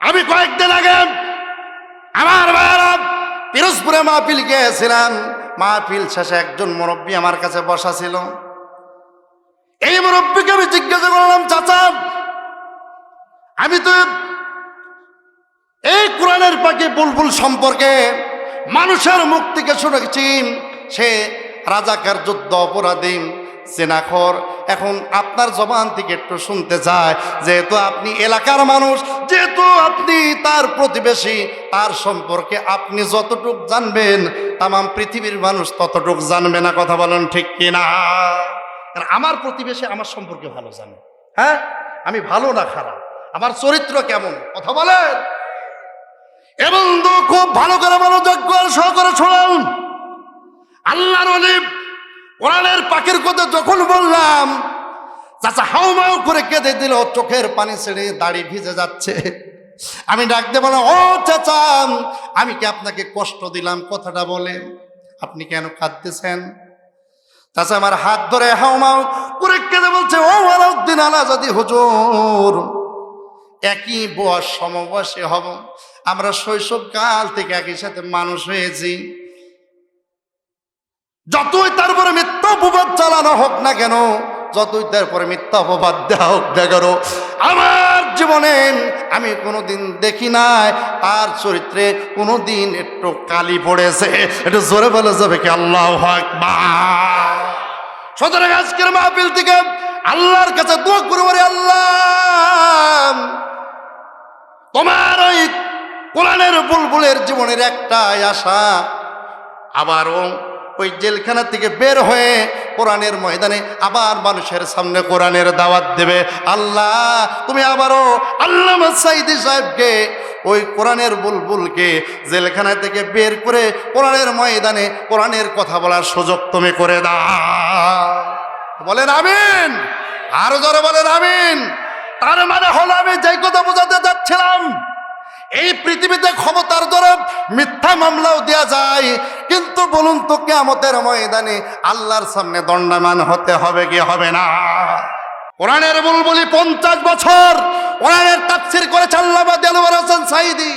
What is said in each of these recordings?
আমি কয়েকদিন আগে আমার ভাইয়ারা পিরোজপুরে মাহফিল গিয়েছিলাম। মাহফিল শেষে একজন মুরব্বী আমার কাছে বসা ছিল। এই মুরব্বীকে আমি জিজ্ঞাসা করলাম, চাচা, আমি তো এই কোরআনের পাখি বুলবুল সম্পর্কে মানুষের মুখ থেকে শুনেছি, সে রাজাকার, যুদ্ধ অপরাধী সেনাখর এখন আপনার জবান থেকে একটু শুনতে চায়, যেহেতু আপনি এলাকার মানুষ, যেহেতু আপনি তার প্রতিবেশী, তার সম্পর্কে আপনি যতটুক জানবেন তাম পৃথিবীর মানুষ ততটুক জানবে না, কথা বলেন ঠিক কিনা? আমার প্রতিবেশী আমার সম্পর্কে ভালো জানে। হ্যাঁ? আমি ভালো না খারাপ? আমার চরিত্র কেমন? কথা বলেন। এবং খুব ভালো করে মনোযোগ করে সহকারে শোনান। আল্লাহর অলিম কোরআনের পাখির কথা যখন বললাম, চাচা হাউ মাউ করে কেঁদে দিল, চোখের পানি ছেড়ে দাড়ি ভিজে যাচ্ছে। আমি ডাকতে বললাম, ও চাচা, আমি কি আপনাকে কষ্ট দিলাম কথাটা বলে? আপনি কেন কাঁদতেছেন? চাচা আমার হাত ধরে হাউ মাউ করে কেঁদে বলছে, ও আলাউদ্দিন আলাজাদি হুজুর, একই বয়স, সমবয়সী হব। আমরা শৈশবকাল থেকে একই সাথে মানুষ হয়েছি। যতই তারপরে মিথ্যা অপবাদ চালানো হোক না কেন, যতই তারপরে মিথ্যা অপবাদ দেওয়া হোক না কেন, আমার জীবনে আমি কোনোদিন দেখি নাই, তার চরিত্রে কোনোদিন একটু কালি পড়েছে। একটু জোরে বলে যাবে কি আল্লাহ সুতরাং আজকের মাহফিল থেকে আল্লাহর কাছে দোয়া করে আল্লাহ। তোমার ওই কোরআনের বুলবুলের জীবনের একটাই আশা আবারও ওই জেলখানা থেকে বের হয়ে কোরআনের ময়দানে আবার মানুষের সামনে কোরআনের দাওয়াত দেবে। আল্লাহ, তুমি আবারও আল্লাহ সাইদি সাহেবকে ওই কোরআনের বুলবুলকে জেলখানা থেকে বের করে কোরআনের ময়দানে কোরআনের কথা বলার সুযোগ তুমি করে দাও। বলেন আমিন। আরও জোরে বলেন আমিন। তার মানে হলো আমি যেই কথা বোঝাতে যাচ্ছিলাম, এই পৃথিবীতে ক্ষমতার দ্বারা মিথ্যা মামলাও দেওয়া যায় কিন্তু বলুন তো কেমতের ময়দানে আল্লাহর সামনে দণ্ডামান হতে হবে কি হবে না? কোরআনের বুলবুলি পঞ্চাশ বছর কোরআনের তাফসির করেছে আল্লামা দেলওয়ার হোসেন সাইদি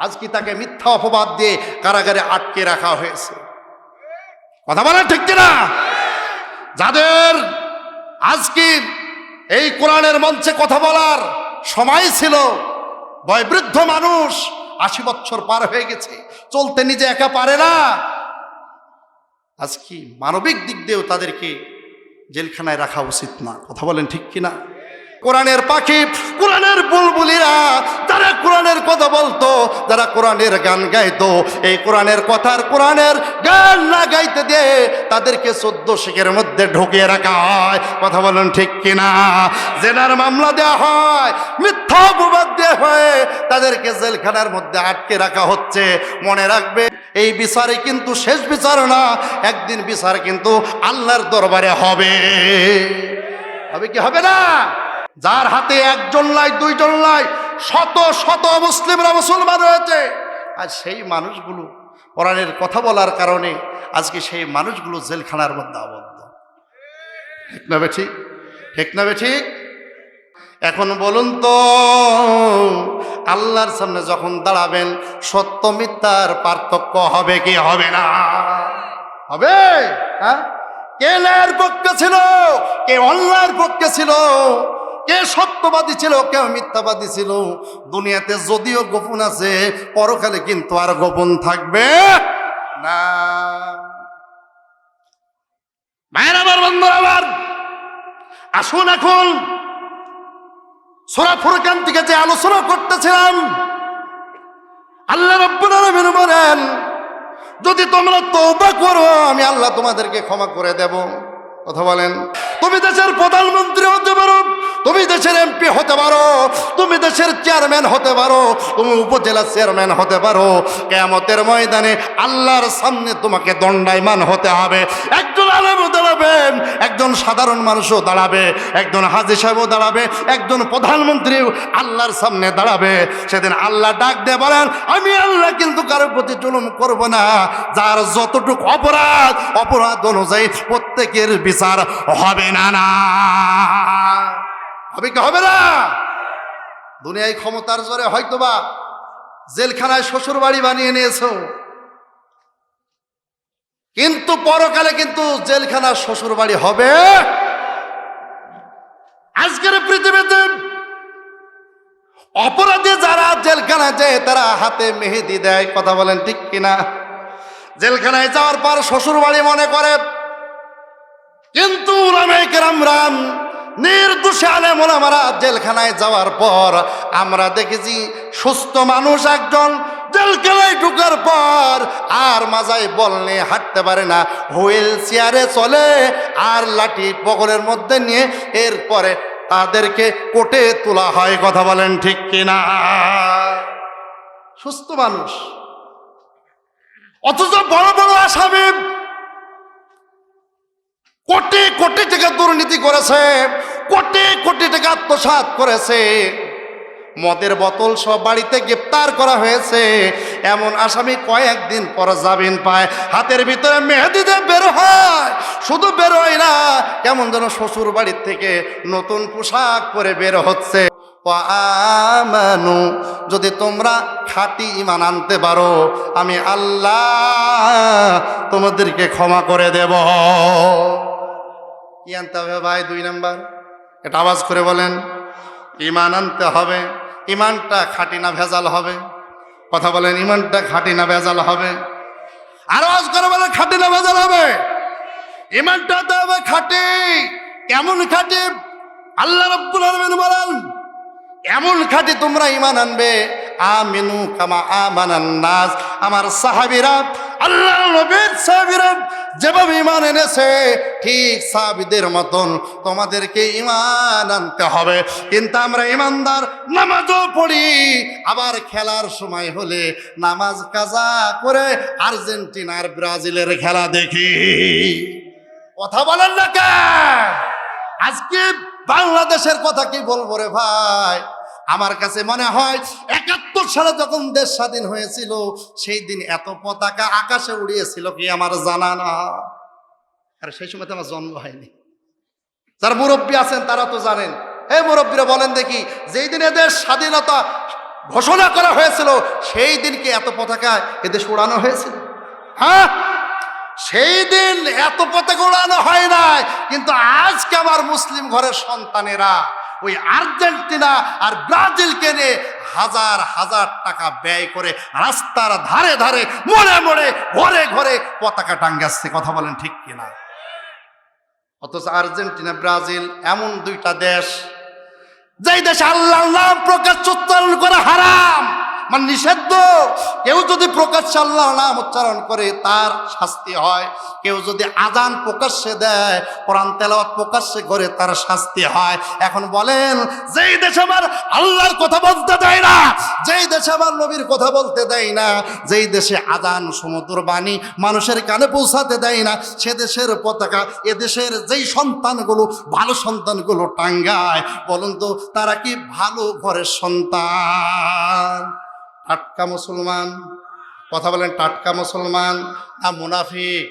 আজকে তাকে মিথ্যা অপবাদ দিয়ে কারাগারে আটকে রাখা হয়েছে? কথা বলা ঠিক কিনা? যাদের আজকে এই কোরআনের মঞ্চে কথা বলার সময় ছিল, বয়বৃদ্ধ মানুষ আশি বছর পার হয়ে গেছে। চলতে নিজে একা পারে না। আজকে মানবিক দিক দিয়েও তাদেরকে জেলখানায় রাখা উচিত না। কথা বলেন ঠিক কিনা? কোরআনের পাখি, কোরআনের বুলবুলিরা, যারা কোরআনের কথা বলতো, যারা কোরআনের গান গাইতো, এই কোরআনের কথার কোরআনের গান না গাইতে দিয়ে তাদেরকে চোদ্দ শিখের মধ্যে ঢুকিয়ে রাখা হয়। কথা বলেন ঠিক কিনা? জেনার মামলা দেওয়া হয়, মিথ্যা অপবাদ দেওয়া হয় তাদেরকে জেলখানার মধ্যে আটকে রাখা হচ্ছে। মনে রাখবে, এই বিচারে কিন্তু শেষ বিচার না, একদিন বিচার কিন্তু আল্লাহর দরবারে হবে। হবে কি হবে না? যার হাতে একজন লাই দুইজন লাই শত শত মুসলিমরা মুসলমান রয়েছে আর সেই মানুষগুলো কোরআনের কথা বলার কারণে আজকে সেই মানুষগুলো জেলখানার মধ্যে আবদ্ধ। ঠিক না ঠিক ঠিক না ঠিক এখন বলুন তো, আল্লাহর সামনে যখন দাঁড়াবেন, সত্য মিথ্যার পার্থক্য হবে কি হবে না? হবে? হ্যাঁ? কে ন্যায়ের পক্ষে ছিল? কে অন্যায়ের পক্ষে ছিল? কে সত্যবাদী ছিল, কেউ মিথ্যাবাদী ছিল। দুনিয়াতে যদিও গোপন আছে, পরকালে কিন্তু আর গোপন থাকবে না। মায়ের আমার বন্ধুর আবার। আসুন এখন। সোরা ফুরকান থেকে যে আলোচনা করতেছিলাম, আল্লাহ রব্বুল আলামিন বলেন, যদি তোমরা তৌবা করো, আমি আল্লাহ তোমাদেরকে ক্ষমা করে দেব। কথা বলেন। তুমি দেশের প্রধানমন্ত্রী হতে পারো। তুমি দেশের এমপি হতে পারো, তুমি দেশের চেয়ারম্যান হতে পারো, তুমি উপজেলা চেয়ারম্যান হতে পারো। কেমতের ময়দানে আল্লাহর সামনে তোমাকে দণ্ডায়মান হতে হবে। একজন আলেমও দাঁড়াবেন একজন সাধারণ মানুষও দাঁড়াবে, একজন হাজি সাহেবও দাঁড়াবে, একজন প্রধানমন্ত্রীও আল্লাহর সামনে দাঁড়াবে। সেদিন আল্লাহ ডাক দিয়ে বলেন, আমি আল্লাহ কিন্তু কারোর প্রতি জুলুম করব না। যার যতটুকু অপরাধ অপরাধ অনুযায়ী প্রত্যেকের বিচার হবে না না। হবে কি হবে না? দুনিয়ায় ক্ষমতার জোরে হয়তোবা জেলখানায় শ্বশুর বাড়ি বানিয়ে নিয়েছো। কিন্তু পরকালে কিন্তু জেলখানার শ্বশুর বাড়ি হবে। আজকের পৃথিবীতে অপরাধী যারা জেলখানা যায়, তারা হাতে মেহেদি দেয়, কথা বলেন ঠিক কিনা? জেলখানায় যাওয়ার পর শ্বশুর বাড়ি মনে করে, কিন্তু রাম নির্দোষে আলেমন আমরা জেলখানায় যাওয়ার পর আমরা দেখেছি সুস্থ মানুষ একজন জেলখানায় ঢুকার পর আর মাজায় বল নিয়ে হাঁটতে পারে না। হুইল চেয়ারে চলে আর লাঠি পকরের মধ্যে নিয়ে এরপরে তাদেরকে কোটে তোলা হয়, কথা বলেন ঠিক কিনা? সুস্থ মানুষ। অথচ বড় বড় আসামি কোটি কোটি টাকা দুর্নীতি করেছে, কোটি কোটি টাকা আত্মসাৎ করেছে। মদের বোতল সব বাড়িতে গ্রেপ্তার করা হয়েছে। এমন আসামি কয়েকদিন পর জামিন পায়। হাতের ভিতরে মেহেদিতে বের হয়। শুধু বের হয় না, কেমন যেন শ্বশুর বাড়ির থেকে নতুন পোশাক পরে বের হচ্ছে। আমানু, যদি তোমরা খাঁটি ইমান আনতে পারো, আমি আল্লাহ তোমাদেরকে ক্ষমা করে দেব। কি আনতে হবে ভাই দুই নাম্বার। এটা আওয়াজ করে বলেন, ইমান আনতে হবে, ইমানটা খাঁটি না ভেজাল হবে। কথা বলেন, ইমানটা খাঁটি না ভেজাল হবে। আর আওয়াজ করে বলেন, খাঁটি না ভেজাল হবে। ইমানটা তো হবে খাঁটি কেমন খাঁটি, আল্লাহ রব্বুল আলমিন বলেন, এমন খাঁটি তোমরা ইমান আনবে, আমিনু কামা আমানান নাস। আমার সাহাবীরা আল্লাহ নবীর সাহাবীরা যেভাবে ইমান এনেছে, ঠিক সাহাবীদের মতন তোমাদেরকে ইমান আনতে হবে। কিন্তু আমরা ইমানদার, নামাজও পড়ি, আবার খেলার সময় হলে নামাজ কাজা করে আর্জেন্টিনার ব্রাজিলের খেলা দেখি। কথা বলেন না আজকে বাংলাদেশের কথা কি বলব রে ভাই? আমার কাছে মনে হয় একাত্তর সালে যখন দেশ স্বাধীন হয়েছিল, সেই দিন এত পতাকা আকাশে উড়িয়েছিল কি আমার জানা না। আর, সেই সময় তো আমার জন্ম হয়নি। যারা মুরব্বী আছেন, তারা তো জানেন। এই মুরব্বীরা, বলেন দেখি, যেই দিন এদের স্বাধীনতা ঘোষণা করা হয়েছিল, সেই দিনকে এত পতাকা এদেশ উড়ানো হয়েছিল? হ্যাঁ? সেই দিন এত পতাকা উড়ানো হয় নাই, কিন্তু আজকে আমার মুসলিম ঘরের সন্তানেরা ওই আর্জেন্টিনা আর ব্রাজিলকে নিয়ে হাজার হাজার টাকা ব্যয় করে রাস্তার ধারে ধারে মোড়ে মোড়ে ঘরে ঘরে পতাকা টাঙ্গাচ্ছে কথা বলেন ঠিক কিনা? অথচ আর্জেন্টিনা, ব্রাজিল এমন দুইটা দেশ যেই দেশে আল্লাহ নাম প্রকাশ, উচ্চারণ করা হারাম। মানে নিষিদ্ধ। কেউ যদি প্রকাশ্যে আল্লাহ নাম উচ্চারণ করে, তার শাস্তি হয়। কেউ যদি আজান প্রকাশ্যে দেয়, কোরআন তেলাওয়াত প্রকাশ্যে করে, তার শাস্তি হয়। এখন বলেন, যেই দেশে আমার আল্লাহর কথা বলতে দেয় না, যেই দেশে আমার নবীর কথা বলতে দেয় না, যেই দেশে আজান সমুদ্র বাণী মানুষের কানে পৌঁছাতে দেয় না, সে দেশের পতাকা, এ দেশের যেই সন্তানগুলো, ভালো সন্তানগুলো টাঙ্গায়, বলুন তো, তারা কি ভালো ঘরের সন্তান? টাটকা মুসলমান। কথা বলেন টাটকা মুসলমান না মুনাফিক?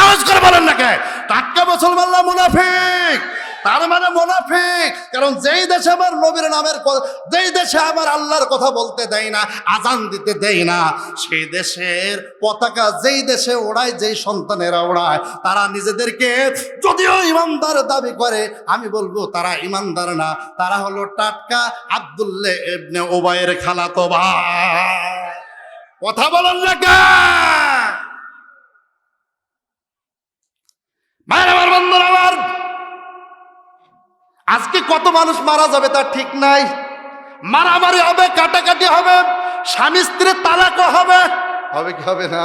আওয়াজ করে বলেন না কে? টাটকা মুসলমান না মুনাফিক? তার মানে মুনাফিক। কারণ যেই দেশে আমার নবীর নামের যেই দেশে আমার আল্লাহর কথা বলতে দেয় না, আজান দিতে দেয় না, সেই দেশের পতাকা যেই দেশে ওড়ায়, যেই সন্তানেরা ওড়ায়, তারা নিজেদেরকে যদিও ইমানদার দাবি করে, আমি বলব তারা ইমানদার না, তারা হলো টাটকা আব্দুল্লে ওবায়ের খালাতো ভাই। কথা বলেন কে? ভাই আমার বন্ধুরা আজকে কত মানুষ মারা যাবে তার ঠিক নাই। মারামারি হবে, কাটাকাটি হবে, স্বামী স্ত্রীর তালাকও হবে। হবে কি হবে না?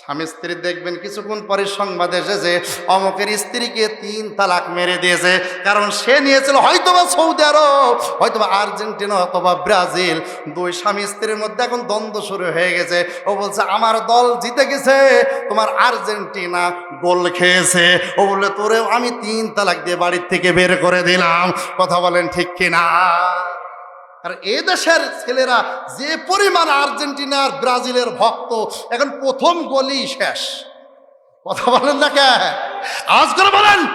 স্বামী স্ত্রী দেখবেন কিছুক্ষণ পরে সংবাদ এসেছে, অমকের স্ত্রীকে তিন তালাক মেরে দিয়েছে। কারণ সে নিয়েছিল হয়তোবা সৌদি আরব, হয়তোবা আর্জেন্টিনা অথবা ব্রাজিল। দুই স্বামী স্ত্রীর মধ্যে এখন দ্বন্দ্ব শুরু হয়ে গেছে। ও বলছে, আমার দল জিতে গেছে, তোমার আর্জেন্টিনা গোল খেয়েছে। ও বললে, তোরেও আমি তিন তালাক দিয়ে বাড়ির থেকে বের করে দিলাম। কথা বলেন ঠিক কিনা? আর এ দেশের ছেলেরা যে পরিমাণ আর্জেন্টিনার, ব্রাজিলের ভক্ত, এখন প্রথম গোলই শেষ। কথা বলেন না কে? আজ করে বলেন।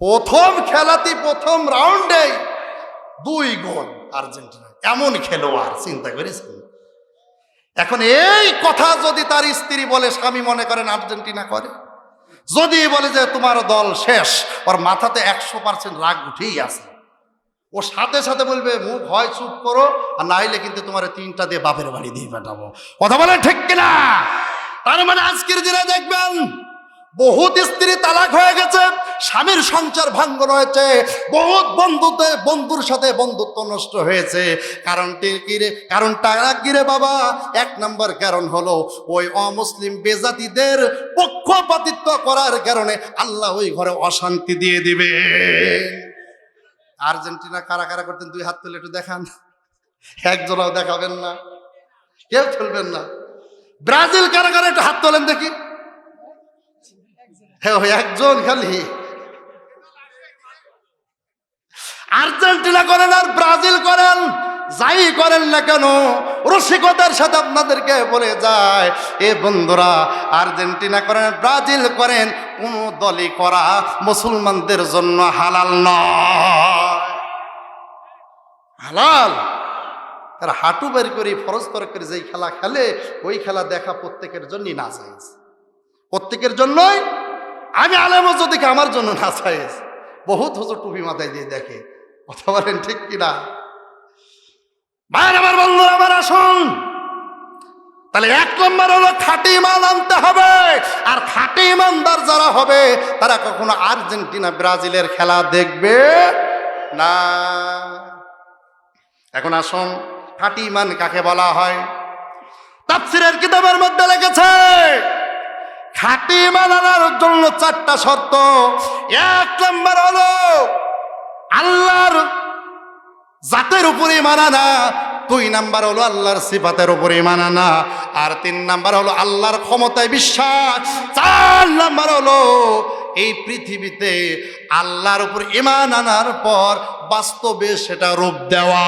প্রথম খেলাতে প্রথম রাউন্ডে দুই গোল আর্জেন্টিনা। এমন খেলোয়াড়, চিন্তা করেছেন? এখন এই কথা যদি তার স্ত্রী বলে, স্বামী মনে করেন আর্জেন্টিনা করে। যদি বলে যে তোমার দল শেষ, ওর মাথাতে একশো পার্সেন্ট রাগ উঠেই আছে। ও সাথে সাথে বলবে, মুখ হয়, চুপ করো, আর না হইলে কিন্তু তোমার তিনটা দিয়ে বাপের বাড়ি দিয়ে পাঠাবো। কথা বলে ঠিক কিনা? তার মানে আজকের দিনে দেখবেন, বহুত স্ত্রী তালাক হয়ে গেছে, স্বামীর সংসার ভাঙ্গন হয়েছে বহুত বন্ধুতে, বন্ধুর সাথে বন্ধুত্ব নষ্ট হয়েছে। কারণটি কিরে কারণটা কিরে বাবা? এক নম্বর কারণ হলো, ওই অমুসলিম বেজাতিদের পক্ষপাতিত্ব করার কারণে আল্লাহ ওই ঘরে অশান্তি দিয়ে দিবে। আর্জেন্টিনা কারা কারা করতেন, দুই হাত তুলে একটু দেখান। একজনাও দেখাবেন না, কেউ তুলবেন না। ব্রাজিল কারা কারা একটু হাত তোলেন দেখি। হ্যাঁ একজন খালি। আর্জেন্টিনা করেন আর ব্রাজিল করেন, যাই করেন না কেন, রসিকতার সাথে আপনাদেরকে বলে যায়, এ বন্ধুরা, আর্জেন্টিনা করেন, ব্রাজিল করেন, কোন দলই করা মুসলমানদের জন্য হালাল নয়। হালাল। তারা হাঁটু বের করে ফরজ তরক করে যেই খেলা খেলে, ওই খেলা দেখা প্রত্যেকের জন্যই না চাইছে প্রত্যেকের জন্যই? আমি আলেম যদি আমার জন্য না চাইছে বহুত হুজুর টুপি মাথায় দিয়ে দেখে। কথা বলেন ঠিক কিনা? ভাইয়ের আমার বন্ধুরা, আমার আসুন। তাহলে এক নম্বর হলো খাঁটি ইমান আনতে হবে। আর খাঁটি ইমানদার যারা হবে, তারা কখনো আর্জেন্টিনা, ব্রাজিলের খেলা দেখবে না। এখন আসুন, খাঁটি ইমান কাকে বলা হয়? তাফসিরের কিতাবের মধ্যে লেগেছে, খাঁটি ইমান আনার জন্য চারটা শর্ত। এক নম্বর হলো, আল্লাহর জাতের উপরে মানানা দুই নাম্বার হলো, আল্লাহর সিফাতের উপরে মানানা আর তিন নাম্বার হলো, আল্লাহর ক্ষমতায় বিশ্বাস। চার নাম্বার হলো এই পৃথিবীতে আল্লাহর উপর ইমান আনার পর বাস্তবে সেটা রূপ দেওয়া।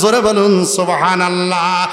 জোরে বলুন সোবাহান আল্লাহ